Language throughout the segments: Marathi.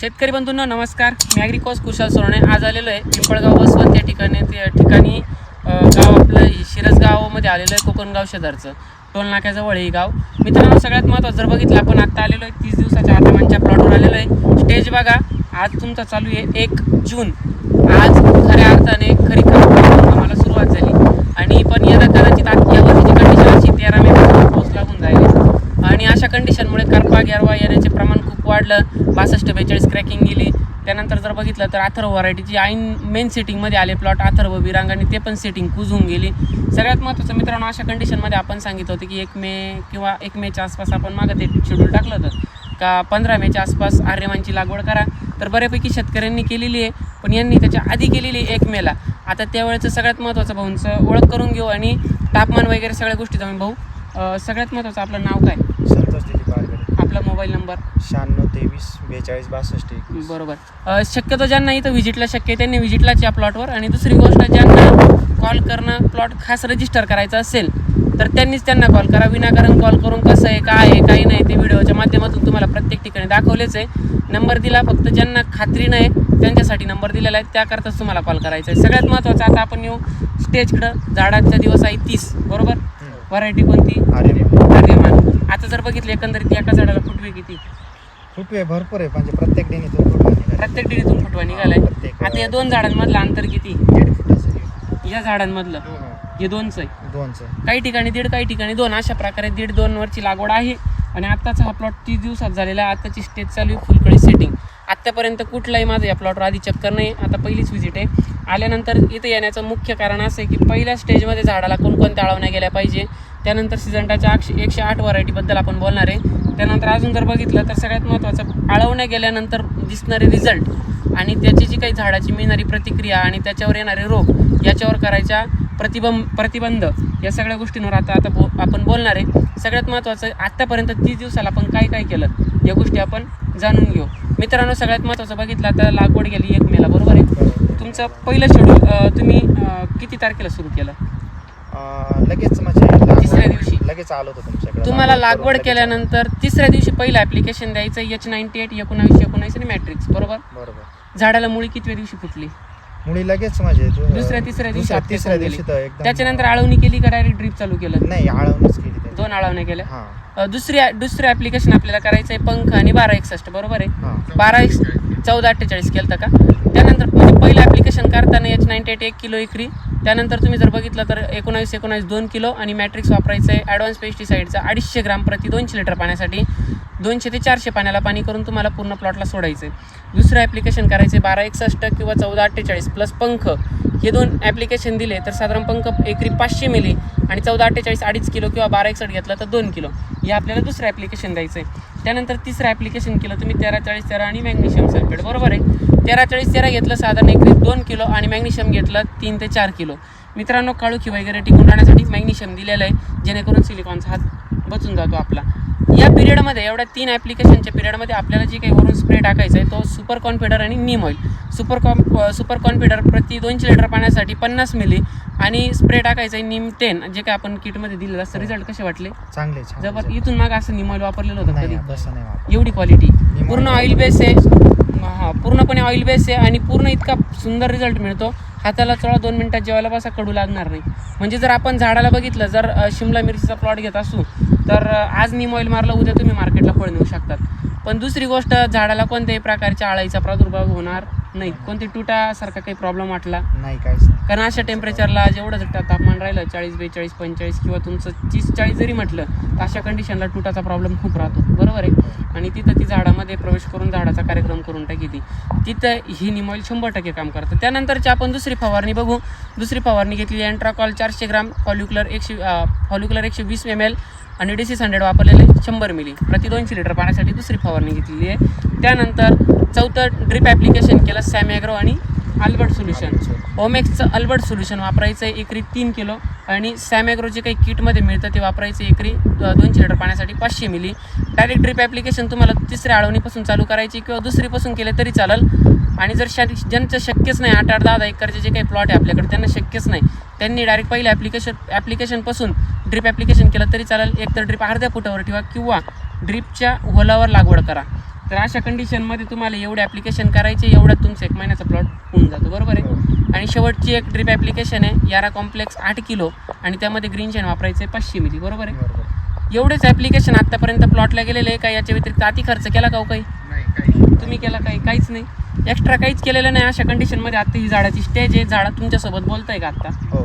शेतकरी बंधूंना नमस्कार. मी ॲग्रिकॉस कुशाल सोरणे आज आलेलो आहे पिंपळगाव बसवंत या ठिकाणी. त्या ठिकाणी गाव आपलं शिरस गावामध्ये आलेलं आहे कोकणगाव शेजारचं. टोल नाक्याजवळ हे गाव. मित्रांनो सगळ्यात महत्त्वाचं जर बघितलं आपण आत्ता आलेलो आहे तीस दिवसाच्या आतामांच्या प्लॉटवर आलेलो आहे. स्टेज बघा. आज तुमचा चालू आहे एक जून. आज खऱ्या अर्थाने खरी आम्हाला सुरुवात झाली. आणि पण यदा कदाचित या वर्षीची कंडिशन अशी तेरा मे पासून लागून जाईल आणि अशा कंडिशनमुळे करपा गेरवा येण्याचे प्रमाण खूप वाढलं. बासष्ट बेचाळीस क्रॅकिंग गेली. त्यानंतर जर बघितलं तर अथर्व व्हरायटीची आईन मेन सेटिंगमध्ये आले प्लॉट अथर्व विरांग आणि ते पण सेटिंग कुजून गेली. सगळ्यात महत्त्वाचं मित्रांनो अशा कंडिशनमध्ये आपण सांगितलं होतं की एक मे किंवा एक मेच्या आसपास आपण मागं ते शेड्यूल टाकलं होतं. का पंधरा मेच्या आसपास आर्यमानची लागवड करा. तर बऱ्यापैकी शेतकऱ्यांनी केलेली आहे पण यांनी त्याच्या आधी केलेली आहे एक मेला आता त्यावेळेचं सगळ्यात महत्त्वाचं भाऊंचं ओळख करून घेऊ आणि तापमान वगैरे सगळ्या गोष्टी जाऊन भाऊ सगळ्यात महत्त्वाचं आपलं नाव काय? आपला मोबाईल नंबर? शहाण्णव तेवीस बेचाळीस बासष्ट बरोबर. शक्यतो ज्यांना इथं व्हिजिटला शक्य आहे त्यांनी व्हिजिटलाच या प्लॉटवर. आणि दुसरी गोष्ट ज्यांना कॉल करणं प्लॉट खास रजिस्टर करायचं असेल तर त्यांनीच त्यांना कॉल करा. विनाकारण कॉल करून कसं आहे काय आहे काही नाही ते व्हिडिओच्या माध्यमातून तुम्हाला प्रत्येक ठिकाणी दाखवलेच आहे. नंबर दिला फक्त ज्यांना खात्री नाही त्यांच्यासाठी नंबर दिलेला आहे त्याकरताच तुम्हाला कॉल करायचा आहे. सगळ्यात महत्त्वाचं आता आपण येऊ स्टेजकडं. झाडाचा दिवस आहे तीस बरोबर? व्हरायटी कोणती? अरे आर्यमान. आता जर बघितलं एकंदरीत एका झाडाला फुटवे किती? फुटवे भरपूर आहे म्हणजे प्रत्येक डेनीतून फुटवा निघाला. प्रत्येक डिडीतून फुटवा निघालाय. प्रत्येक, आता या दोन झाडांमधलं अंतर किती? दीड आहे. या झाडांमधलं? हं. हे दोनच आहे. दोनचं काही ठिकाणी दीड काही ठिकाणी दोन. अशा प्रकारे दीड दोन वरची लागवड आहे. आणि आत्ताचा हा प्लॉट तीस दिवसात झालेला आहे. आत्ताची स्टेज चालू आहे फुलकळी सेटिंग आत्तापर्यंत कुठलाही माझं या प्लॉटवर आधी चक्कर नाही. आता पहिलीच व्हिजिट आहे. आल्यानंतर इथं येण्याचं मुख्य कारण असं आहे की पहिल्या स्टेजमध्ये झाडाला कोणकोणत्या आळवण्या गेल्या पाहिजे? त्यानंतर सिजंटाच्या आठशे एकशे आठ व्हरायटीबद्दल आपण बोलणार आहे. त्यानंतर अजून जर बघितलं तर सगळ्यात महत्त्वाचं आळवण्या गेल्यानंतर दिसणारे रिझल्ट आणि त्याची जी काही झाडाची मिळणारी प्रतिक्रिया आणि त्याच्यावर येणारे रोग याच्यावर करायच्या प्रतिबंब प्रतिबंध या सगळ्या गोष्टींवर आता आता बो आपण बोलणार आहे. सगळ्यात महत्त्वाचं आत्तापर्यंत तीस दिवसाला आपण काय काय केलं? या गोष्टी आपण जाणून घेऊ. मित्रांनो सगळ्यात महत्त्वाचं बघितलं आता लागवड गेली एक मेला बरोबर आहे? तुमचं पहिलं शेड्यूल तुम्ही किती तारखेला सुरू केलं? लगेच म्हणजे तिसऱ्या दिवशी. लगेच आलो होतो तुमच्याकडे. तुम्हाला करून लागवड केल्यानंतर तिसऱ्या दिवशी पहिलं ॲप्लिकेशन द्यायचं एच नाईन्टी एट एकोणावीस एकोणावीस आणि मॅट्रिक्स बरोबर. बरोबर. झाडाला मुळी कितव्या दिवशी फुटली? मुळी लगेच म्हणजे दुसऱ्या तिसऱ्या दिवशी दुसऱ्या तिसऱ्या दिवशी तर एकदम त्याच्यानंतर आळवणी केली का डायरेक्ट ड्रीप चालू केलं? नाही आळवणच केली त्याची. दोन आळवण्या केल्या? हा. अ, दुसरी दुसरं ॲप्लिकेशन आपल्याला करायचं आहे पंख आणि बारा एकसष्ट बरोबर आहे? हा. बारा एक चौदा अठ्ठेचाळीस केलं का? त्यानंतर म्हणजे पहिलं नाईन्टी एट एक किलो एकरी त्यानंतर तुम्ही जर बघितलं तर एकोणावीस एकोणावीस दोन किलो आणि मॅट्रिक्स वापरायचं आहे ॲडव्हान्स पेस्टिसाईडचा अडीचशे ग्राम प्रति दोनशे लिटर पाण्यासाठी. दोनशे ते चारशे पाण्याला पाणी करून तुम्हाला पूर्ण प्लॉटला सोडायचं आहे. दुसरं ॲप्लिकेशन करायचं आहे बारा एकसष्ट किंवा चौदा अठ्ठेचाळीस प्लस पंख. हे दोन ॲप्लिकेशन दिले तर साधारण पंख एकरी पाचशे मिली आणि चौदा अठ्ठेचाळीस अडीच किलो किंवा बारा एकसष्ट घेतलं तर दोन किलो. हे आपल्याला दुसरं ॲप्लिकेशन द्यायचं आहे. त्यानंतर तिसरं ॲप्लिकेशन केलं तुम्ही तेरा चाळीस तेरा आणि मॅग्नेशियम सल्फेट. बरोबर आहे? तेरा चाळीस तेरा घेतलं साधारण एकरी दोन किलो आणि मॅग्नेशियम घेतलं तीन ते चार किलो. मित्रांनो काळुखी वगैरे टिकून राहण्यासाठी मॅग्नेशियम दिलेलं आहे जेणेकरून सिलिकॉनचा हात बचून जातो आपला. या पिरियडमध्ये एवढ्या तीन ॲप्लिकेशनच्या पिरियडमध्ये आपल्याला जे काही वरून स्प्रे टाकायचा आहे तो सुपर कॉन्फिडर आणि नीम ऑइल सुपर कॉम सुपर कॉन्फिडर प्रति दोनशे लिटर पाण्यासाठी पन्नास मिली आणि स्प्रे टाकायचा आहे नीम टेन जे काय आपण किटमध्ये दिलेलं असतं रिझल्ट कसे वाटले? चांगले जबर इथून माग असं नीम ऑइल वापरलेलं होतं कधी. एवढी क्वालिटी पूर्ण ऑइल बेस आहे. हा पूर्णपणे ऑइल बेस आहे आणि पूर्ण इतका सुंदर रिझल्ट मिळतो. हाताला चळा दोन मिनिटात जेवायला बसा कडू लागणार नाही. म्हणजे जर आपण झाडाला बघितलं जर शिमला मिरचीचा प्लॉट घेत असू तर आज नीम ऑइल मारलं उद्या तुम्ही मार्केटला फळ नेऊ शकतात. पण दुसरी गोष्ट झाडाला कोणत्याही प्रकारच्या आळाईचा प्रादुर्भाव होणार नाही. कोणती तुटासारखा काही प्रॉब्लेम वाटला? नाही नाही. कारण अशा टेम्परेचरला जेवढं तापमान राहिलं चाळीस बेचाळीस पंचेचाळीस किंवा तुमचं तीस चाळीस जरी म्हटलं तर अशा कंडिशनला तुटाचा प्रॉब्लेम खूप राहतो. बरोबर आहे? झाडामध्ये प्रवेश करून झाडाचा कार्यक्रम करून टाकी ती. तिथं ही निमॉईल शंभर टक्के काम करतं. त्यानंतरची आपण दुसरी फवारणी बघू. दुसरी फवारणी घेतली अँट्राकॉल चारशे ग्राम फॉल्युक्युलर एकशे फॉल्युक्युलर एकशे वीस एम एल आणि डिसीस हंड्रेड वापरलेले शंभर मिली. प्रति दोनशे लिटर पाण्यासाठी दुसरी फवारणी घेतलेली आहे. त्यानंतर चौथं ड्रिप ॲप्लिकेशन केलं सॅमॅग्रो आणि अल्बर्ट सोल्युशन. ओमेक्सचं अल्बर्ट सोल्युशन वापरायचं आहे एकरी तीन किलो आणि सॅमॅग्रो जे काही किटमध्ये मिळतं ते वापरायचं एकरी दोनशे लिटर पाण्यासाठी पाचशे मिली. डायरेक्ट ड्रिप ॲप्लिकेशन तुम्हाला तिसऱ्या आळवणीपासून चालू करायची किंवा दुसरीपासून केले तरी चालेल. आणि जर शा ज्यांचं शक्यच नाही आठ आठ दहा दहा एकरचे जे काही प्लॉट आहे आपल्याकडे त्यांना शक्यच नाही. त्यांनी डायरेक्ट पहिल्या ॲप्लिकेशन ॲप्लिकेशनपासून ड्रिप ॲप्लिकेशन केलं तरी चालेल. एक तर ड्रिप अर्ध्या फुटावर ठेवा किंवा ड्रिपच्या होलावर लागवड करा. तर अशा कंडिशनमध्ये तुम्हाला एवढे ॲप्लिकेशन करायचे एवढ्यात तुमचं एक महिन्याचा प्लॉट होऊन जातो बरोबर आहे? हो. आणि शेवटची एक ड्रिप ॲप्लिकेशन आहे यारा कॉम्प्लेक्स आठ किलो आणि त्यामध्ये ग्रीन शेण वापरायचं आहे पाचशे मिली बरोबर आहे? एवढेच ॲप्लिकेशन आत्तापर्यंत प्लॉटला गेलेले आहे का याच्या व्यतिरिक्त अति खर्च केला का हो काही? तुम्ही केला काही? काहीच नाही. एक्स्ट्रा काहीच केलेलं नाही अशा कंडिशनमध्ये आत्ता ही झाडाची स्टेज आहे झाडा तुमच्यासोबत बोलताय का आत्ता? हो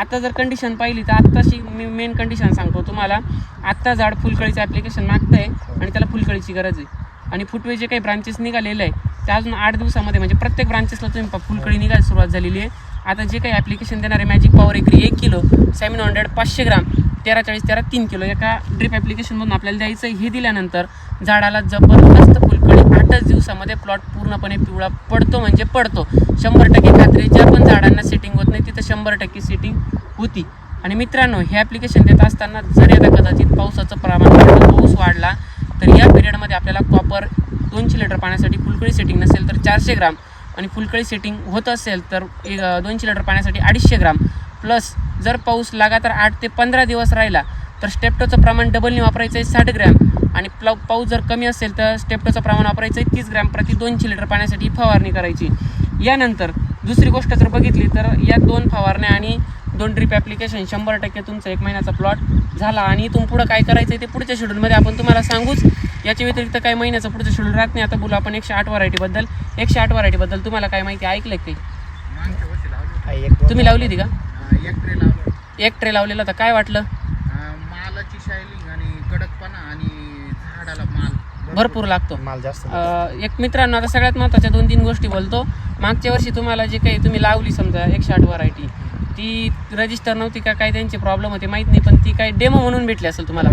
आता जर कंडिशन पाहिली तर आत्ताशी मी मेन कंडिशन सांगतो तुम्हाला. आत्ता झाड फुलकळीचं ॲप्लिकेशन मागतंय आणि त्याला फुलकळीची गरज आहे. आणि फुटवे जे काही ब्रांचेस निघालेले आहे ते अजून आठ दिवसामध्ये म्हणजे प्रत्येक ब्रांचेसला तुम्ही फुलकळी निघायला सुरुवात झालेली आहे. आता जे काही ॲप्लिकेशन देणारे मॅजिक पॉवर एकरी एक किलो सेवन हंड्रेड पाचशे ग्राम तेरा चाळीस तेरा तीन किलो एका ड्रिप ॲप्लिकेशनमधून आपल्याला द्यायचं हे दिल्यानंतर झाडाला जबरदस्त फुलकळी आठच दिवसामध्ये प्लॉट पूर्णपणे पिवळा पडतो म्हणजे पडतो. शंभर टक्के खात्री ज्या पण झाडांना सेटिंग होत नाही तिथं शंभर टक्के सेटिंग होती. आणि मित्रांनो हे ॲप्लिकेशन देत असताना जर आता कदाचित पावसाचं प्रमाण पाऊस वाढला तर या पिरियडमध्ये आपल्याला कॉपर दोनशे लिटर पाण्यासाठी फुलकळी सेटिंग नसेल तर चारशे ग्राम आणि फुलकळी सेटिंग होत असेल तर एक, दोनशे लिटर पाण्यासाठी अडीचशे ग्राम. प्लस जर पाऊस लगातार आठ ते पंधरा दिवस राहिला तर स्टेप्टोचं प्रमाण डबलनी वापरायचं आहे साठ ग्रॅम. आणि प्लव पाऊस जर कमी असेल तर स्टेप्टोचं प्रमाण वापरायचं आहे तीस ग्रॅम प्रति दोनशे लिटर पाण्यासाठी फवारणी करायची. यानंतर दुसरी गोष्ट जर बघितली तर या दोन फवारण्या आणि दोन ड्रिप ॲप्लिकेशन शंभर टक्के तुमचा एक महिन्याचा प्लॉट झाला. आणि इथून पुढं काय करायचं आहे ते पुढच्या शेड्यूलमध्ये आपण तुम्हाला सांगूच. याच्या व्यतिरिक्त काही महिन्याचं पुढचं शेड्यूल राहत नाही. आता बोलू आपण एकशे आठ व्हरायटीबद्दल एकशे आठ व्हरायटीबद्दल तुम्हाला काय माहिती ऐकलं का काही? तुम्ही लावली होती का? एक ट्रे लावलं. एक ट्रे लावलेला होता. काय वाटलं? मालाची शायलिंग आणि कडकपणा आणि झाडाला माल. भरपूर लागतो. माल जास्त अं, एक मित्रांनो आता सगळ्यात महत्त्वाच्या दोन तीन गोष्टी बोलतो. मागच्या वर्षी तुम्हाला जे काही तुम्ही लावली समजा एकशे आठ व्हरायटी ती रजिस्टर नव्हती का काय त्यांचे प्रॉब्लेम होते माहीत नाही पण ती काय डेमो म्हणून भेटली असेल तुम्हाला.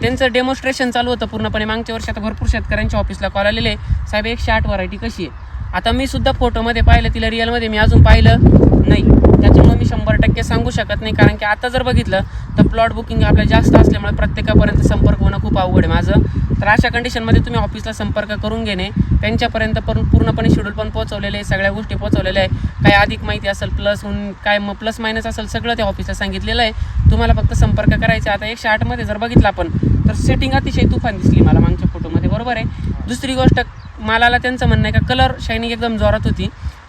त्यांचं डेमॉन्स्ट्रेशन चालू होतं पूर्णपणे. मागच्या वर्षी आता भरपूर शेतकऱ्यांच्या ऑफिसला कॉल आलेले साहेब एकशे आठ व्हरायटी कशी आहे? आता मी सुद्धा फोटोमध्ये पाहिलं तिला रिअलमध्ये मी अजून पाहिलं नाही. त्याच्यामुळे मी शंभर टक्के सांगू शकत नाही कारण की आता जर बघितलं तर प्लॉट बुकिंग आपल्या जास्त असल्यामुळे प्रत्येकापर्यंत संपर्क होणं खूप अवघड आहे माझं. तर अशा कंडिशनमध्ये तुम्ही ऑफिसला संपर्क करून घेणे. त्यांच्यापर्यंत पण पूर्णपणे शेड्यूल पण पोहोचवलेले आहे सगळ्या गोष्टी पोहोचवलेल्या आहे. काय अधिक माहिती असेल प्लस काय मग प्लस मायनस असेल सगळं त्या ऑफिसला सांगितलेलं आहे. तुम्हाला फक्त संपर्क करायचा आहे. आता एकशे आठमध्ये जर बघितलं आपण तर सेटिंग अतिशय तुफान दिसली मला मागच्या फोटोमध्ये बरोबर आहे? दुसरी गोष्ट मालाला त्यांचं म्हणणं आहे का कलर शायनिंग एकदम जोरात होती.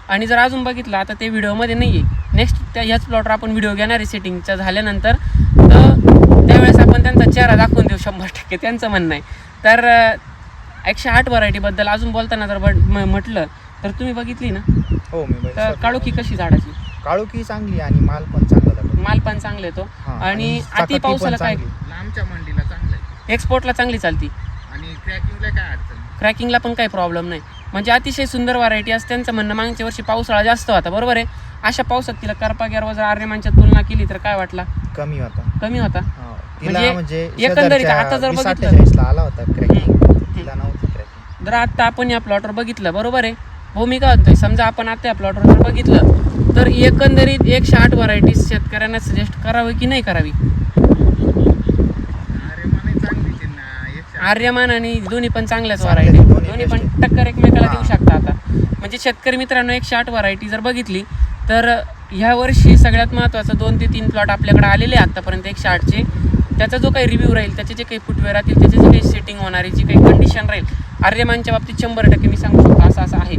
आणि जर अजून बघितलं आता ते व्हिडिओमध्ये नाही आहे नेक्स्ट त्या ह्याच प्लॉटवर आपण व्हिडिओ घेणार आहे सेटिंगच्या झाल्यानंतर. तर त्यावेळेस आपण त्यांचा चेहरा दाखवून देऊ शंभर टक्के त्यांचं म्हणणं आहे. तर एकशे आठ व्हरायटीबद्दल अजून बोलताना जर म- म्हटलं तर तुम्ही बघितली ना? हो मी तर काळोखी कशी झाडाची? काळुकी चांगली आणि माल पण चांगला जातो माल पण चांगले येतो. हा, आणि अति पण पावसाला काय? चांगली. लांबच्या मंडीला चांगलं आहे. एक्सपोर्टला चांगली चालती. आणि क्रॅकिंगला काय अडचण? नाही. क्रॅकिंगला पण काही प्रॉब्लेम नाही. म्हणजे अतिशय सुंदर व्हरायटी असते. त्यांचं म्हणणं मागच्या वर्षी पावसाळा जास्त होता. बरोबर आहे? अशा पावसात तिला करपा गेरवा जर आर्यमानच्या तुलना केली तर काय वाटला? कमी होता. कमी होता? हा, तिला म्हणजे म्हणजे एकंदरीत शेजारच्या आता जर 20 बघितलं- 48 ला आला होता क्रॅकिंग तिला नव्हतं क्रॅकिंग जर आता आपण या प्लॉटवर बघितलं. बरोबर आहे? भूमिका होतोय समजा आपण आता या प्लॉटवर जर बघितलं तर एकंदरीत एकशे आठ व्हरायटीज शेतकऱ्यांना सजेस्ट करावी की नाही करावी. आर्यमान आणि दोन्ही पण चांगल्याच चांगले व्हरायटी दोन्ही पण. टक्कर एकमेकाला हा. देऊ शकता आता म्हणजे शेतकरी मित्रांनो एकशे आठ व्हरायटी जर बघितली तर ह्या वर्षी सगळ्यात महत्त्वाचं दोन ते तीन प्लॉट आपल्याकडे आलेले आहे आत्तापर्यंत एकशे आठचे त्याचा जो काही रिव्ह्यू राहील त्याचे जे काही फुटवे राहतील त्याचे जे काही सेटिंग होणारी जी काही कंडिशन राहील आर्यमानच्या बाबतीत शंभर टक्के मी सांगू शकतो असं असं आहे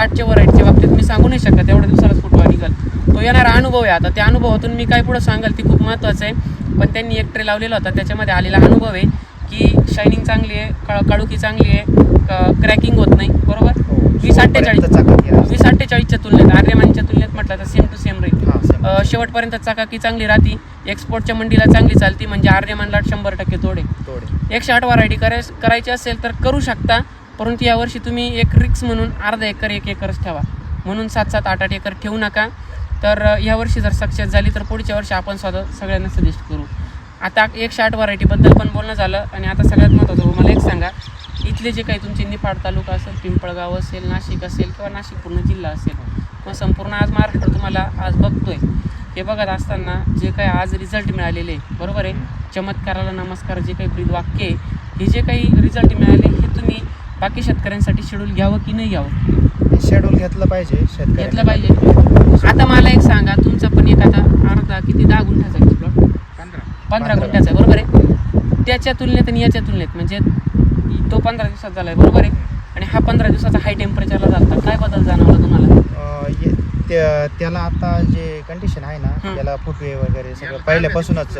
आठच्या व्हरायटीच्या बाबतीत मी सांगू नाही शकत. एवढ्या दिवसालाच फुटवा निघाल तो येणारा अनुभव आहे आता. त्या अनुभवातून मी काय पुढं सांगाल ती खूप महत्त्वाचं आहे. पण त्यांनी एक ट्रे लावलेला होता. त्याच्यामध्ये आलेला अनुभव आहे की शायनिंग चांगली आहे काळ काळुकी चांगली आहे क्रॅकिंग होत नाही. बरोबर? हो वीस अठ्ठेचाळीस. वीस अठ्ठेचाळीसच्या तुलनेत आर्यमानच्या तुलनेत म्हटलं तर सेम टू सेम. अं, शेवटपर्यंत चाकाकी चांगली राहती. एक्सपोर्टच्या मंडीला चांगली चालती. म्हणजे आर्यमानला शंभर टक्के तोडे. एकशे आठ व्हरायटी कराय करायची असेल तर करू शकता. परंतु यावर्षी तुम्ही एक रिक्स म्हणून अर्धा एकर एक एकरच ठेवा. म्हणून सात सात आठ आठ एकर ठेवू नका. तर यावर्षी जर सक्सेस झाली तर पुढच्या वर्षी आपण स्वतः सगळ्यांना सजेस्ट करू. आता एकशे आठ व्हरायटीबद्दल पण बोलणं झालं आणि आता सगळ्यात महत्त्वाचं मला एक सांगा. इथले जे काही तुमचे निफाड तालुका असेल पिंपळगाव असेल नाशिक असेल किंवा नाशिक पूर्ण जिल्हा असेल किंवा संपूर्ण आज महाराष्ट्र तुम्हाला आज बघतोय. हे बघत असताना जे काही आज रिझल्ट मिळालेले आहे, बरोबर आहे? चमत्काराला नमस्कार जे काही ब्रीद वाक्य आहे हे जे काही रिझल्ट मिळाले हे तुम्ही बाकी शेतकऱ्यांसाठी शेड्यूल घ्यावं की नाही घ्यावं? शेड्यूल घेतलं पाहिजे शेतकऱ्यांनी. घेतलं पाहिजे. आता मला एक सांगा तुमचा पण एक आता अर्धा किती दहा गुंठाचा आहे प्लॉट पंधरा. पंधरा गुंठ्याचा आहे बरोबर आहे? त्याच्या तुलनेत आणि याच्या तुलनेत म्हणजे तो पंधरा दिवसात झालाय बरोबर आहे? आणि हा पंधरा दिवसाचा हाय टेम्परेचरला झाला काय बदल जाणवला तुम्हाला? अं, ये- त्या- त्याला आता जे कंडिशन आहे ना हं. त्याला फुटवे वगैरे सगळं पहिल्यापासूनच.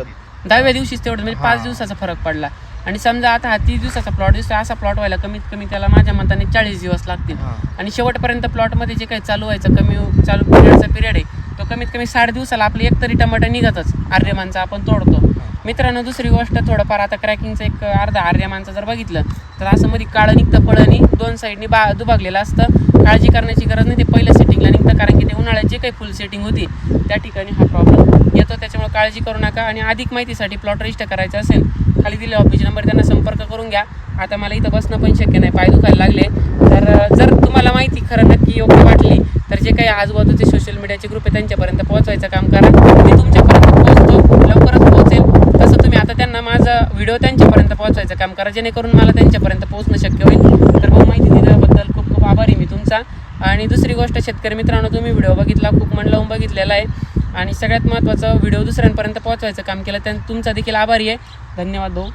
दहाव्या दिवशीच तेवढं म्हणजे पाच हा. दिवसाचा फरक पडला. आणि समजा आता हा तीस दिवसाचा प्लॉट दिसतोय असा प्लॉट व्हायला कमीत कमी त्याला माझ्या मताने चाळीस दिवस लागतील. आणि शेवटपर्यंत प्लॉटमध्ये जे काही चालू व्हायचं कमी चालू पिरियडचा पिरियड आहे तो कमीत कमी साठ दिवसाला आपली एक तरी टमाटर निघतच आर्यमानचा आपण तोडतो. मित्रांनो दुसरी गोष्ट थोडंफार आता क्रॅकिंगचं एक अर्धा आर्यमानचं जर बघितलं तर असं मध्ये काळं निघतं पळणी दोन साईडनी बा दुभागलेलं असतं. काळजी करण्याची गरज नाही ते पहिल्या सेटिंगला निघतं कारण की ते उन्हाळ्यात जे काही फुल सेटिंग होती त्या ठिकाणी हा प्रॉब्लेम येतो. त्याच्यामुळे काळजी करू नका आणि अधिक माहितीसाठी प्लॉट रजिस्टर करायचं असेल खाली दिले ऑफिस नंबर त्यांना संपर्क करून घ्या. आता मला इथं बसणं पण शक्य नाही पाय दुखायला लागले. तर जर तुम्हाला माहिती खरं नक्की योग्य वाटली तर जे काही आजूबाजूचे सोशल मीडियाचे ग्रुप आहे त्यांच्यापर्यंत पोहोचवायचं काम करा. मी तुमच्यापर्यंत पोहोचतो लवकरच पोहोचेल. तसं तुम्ही आता त्यांना माझा व्हिडिओ त्यांच्यापर्यंत पोहोचवायचं काम करा जेणेकरून मला त्यांच्यापर्यंत पोहोचणं शक्य होईल. तर भाऊ माहिती दिल्याबद्दल खूप खूप आभारी मी तुमचा. आणि दुसरी गोष्ट शेतकरी मित्रांनो तुम्ही व्हिडिओ बघितला खूप मन लावून बघितलेला आहे. आणि सगळ्यात महत्त्वाचं व्हिडिओ दुसऱ्यांपर्यंत पोहोचवायचं काम केलं त्या तुमचा देखील आभारी आहे. धन्यवाद भाऊ.